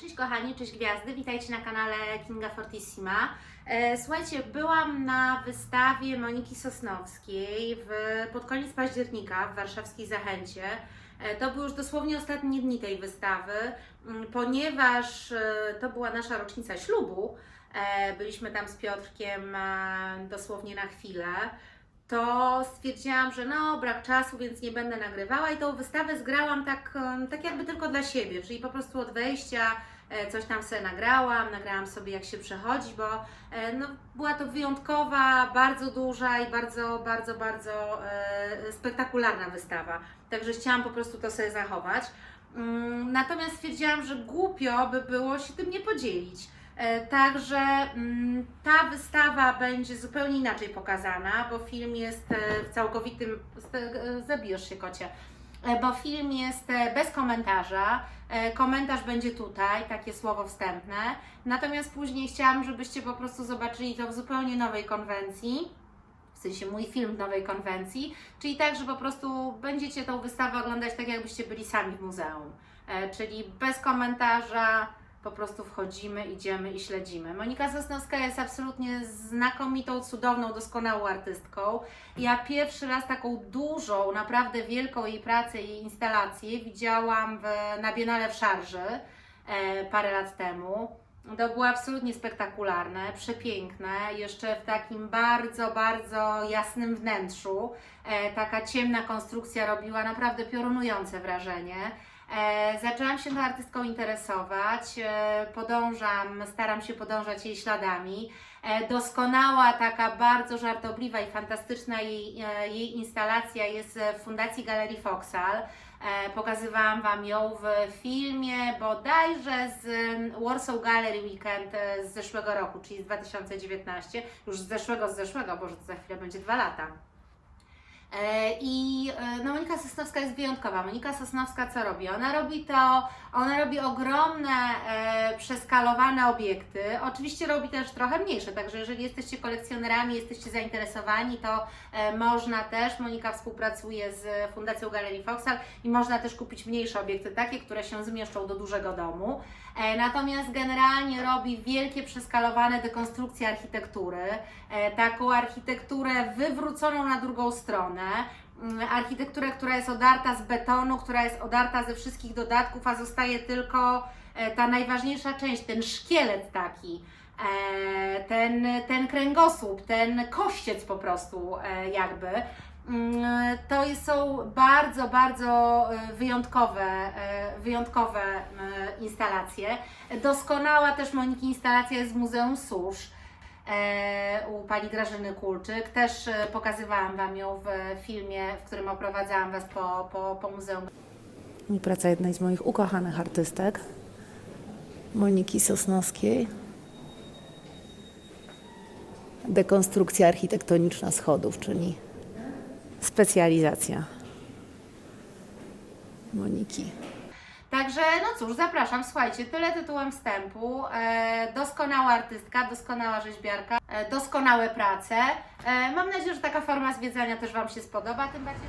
Cześć kochani, cześć gwiazdy, witajcie na kanale Kinga Fortissima. E, Słuchajcie, byłam na wystawie Moniki Sosnowskiej w, pod koniec października w warszawskiej Zachęcie. E, To były już dosłownie ostatnie dni tej wystawy, ponieważ e, to była nasza rocznica ślubu. Byliśmy tam z Piotrkiem dosłownie na chwilę to stwierdziłam, że no, brak czasu, więc nie będę nagrywała i tą wystawę zgrałam tak, tak jakby tylko dla siebie, czyli po prostu od wejścia e, coś tam sobie nagrałam, nagrałam sobie jak się przechodzi, bo e, no, była to wyjątkowa, bardzo duża i bardzo, bardzo, bardzo e, spektakularna wystawa. Także chciałam po prostu to sobie zachować. Mm, Natomiast stwierdziłam, że głupio by było się tym nie podzielić. E, Także mm, ta wystawa będzie zupełnie inaczej pokazana, bo film jest e, w całkowitym. e, Zabijesz się, kocie. Bo film jest bez komentarza. Komentarz będzie tutaj, takie słowo wstępne. Natomiast później chciałam, żebyście po prostu zobaczyli to w zupełnie nowej konwencji. W sensie mój film w nowej konwencji, czyli tak, że po prostu będziecie tą wystawę oglądać tak, jakbyście byli sami w muzeum. Czyli bez komentarza, po prostu wchodzimy, idziemy i śledzimy. Monika Sosnowska jest absolutnie znakomitą, cudowną, doskonałą artystką. Ja pierwszy raz taką dużą, naprawdę wielką jej pracę i instalację widziałam w, na Biennale w Szarży e, parę lat temu. To było absolutnie spektakularne, przepiękne, jeszcze w takim bardzo, bardzo jasnym wnętrzu. E, taka ciemna konstrukcja robiła naprawdę piorunujące wrażenie. E, zaczęłam się tą artystką interesować, e, podążam, staram się podążać jej śladami. E, doskonała, taka bardzo żartobliwa i fantastyczna jej, jej instalacja jest w Fundacji Galerii Foxal. Pokazywałam Wam ją w filmie bodajże z mm, Warsaw Gallery Weekend z zeszłego roku, czyli z 2019, już z zeszłego, z zeszłego, bo za chwilę będzie dwa lata. E, I e, no, Monika Sosnowska jest wyjątkowa. Monika Sosnowska co robi? Ona robi to, ona robi ogromne, e, przeskalowane obiekty. Oczywiście robi też trochę mniejsze, także jeżeli jesteście kolekcjonerami, jesteście zainteresowani, to e, można też, Monika współpracuje z Fundacją Galerii Foxal i można też kupić mniejsze obiekty, takie, które się zmieszczą do dużego domu. E, Natomiast generalnie robi wielkie, przeskalowane dekonstrukcje architektury, e, taką architekturę wywróconą na drugą stronę, Mm, architekturę, która jest odarta z betonu, która jest odarta ze wszystkich dodatków, a zostaje tylko e, ta najważniejsza część, ten szkielet taki, e, ten, ten kręgosłup, ten kościec po prostu e, jakby. Mm, To są bardzo, bardzo wyjątkowe, wyjątkowe instalacje. Doskonała też Moniki instalacja jest w Muzeum Susz u pani Grażyny Kulczyk. Też e, pokazywałam Wam ją w filmie, w którym oprowadzałam Was po, po, po muzeum. I praca jednej z moich ukochanych artystek, Moniki Sosnowskiej. Dekonstrukcja architektoniczna schodów, czyli specjalizacja Moniki. Także, no cóż, zapraszam, słuchajcie, tyle tytułem wstępu. E, doskonała artystka, doskonała rzeźbiarka, e, doskonałe prace. E, mam nadzieję, że taka forma zwiedzania też Wam się spodoba, tym bardziej,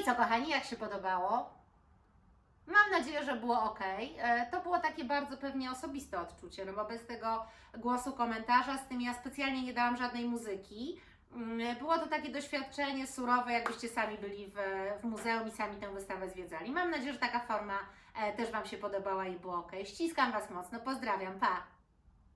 i co, kochani, jak się podobało? Mam nadzieję, że było ok. E, To było takie bardzo pewnie osobiste odczucie, no bo bez tego głosu komentarza, z tym ja specjalnie nie dałam żadnej muzyki. Mm, Było to takie doświadczenie surowe, jakbyście sami byli w, w muzeum i sami tę wystawę zwiedzali. Mam nadzieję, że taka forma e, też Wam się podobała i było ok. Ściskam Was mocno, pozdrawiam, pa!